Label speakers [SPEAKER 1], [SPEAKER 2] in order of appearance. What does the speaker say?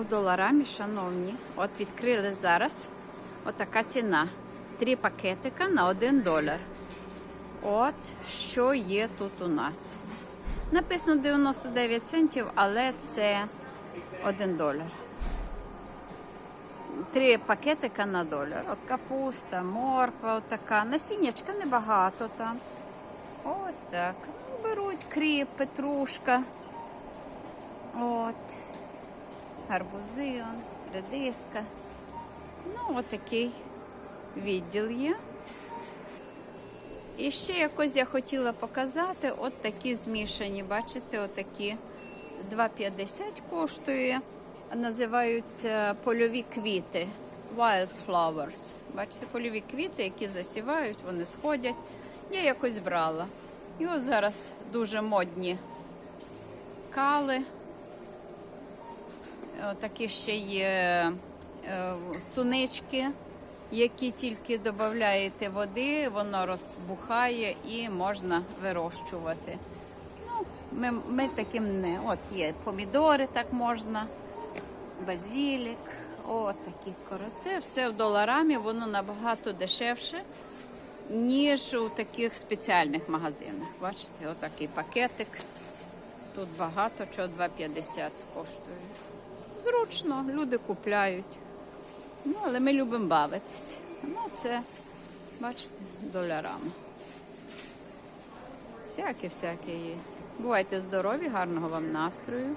[SPEAKER 1] у доларамі, шановні. От відкрили зараз. Отака ціна. Три пакетика на 1 долар. От що є тут у нас. Написано 99 центів, але це 1 долар. Три пакетика на долар. От капуста, морква, отака. Насіннячка небагато там. Ось так. Ну, Беруть кріп, петрушка. От. Гарбузи, редиска. Ну, отакий відділ є. І ще якось я хотіла показати от такі змішані, бачите, отакі 2,50 коштує. Називаються польові квіти. Wildflowers. Бачите, польові квіти, які засівають, вони сходять. Я якось брала. І ось зараз дуже модні кали. Такі ще є е, сунички, які тільки додаєте води, воно розбухає і можна вирощувати. Ну, ми, ми таким не. От є помідори, так можна, базілік, от такі Це все в доларамі, воно набагато дешевше, ніж у таких спеціальних магазинах. Бачите, отакий пакетик. Тут багато чого 2,50 коштує. Зручно, люди купляють. Ну, але ми любимо бавитись. Ну, це, бачите, долярами. Всяке-всяке є. Бувайте здорові, гарного вам настрою.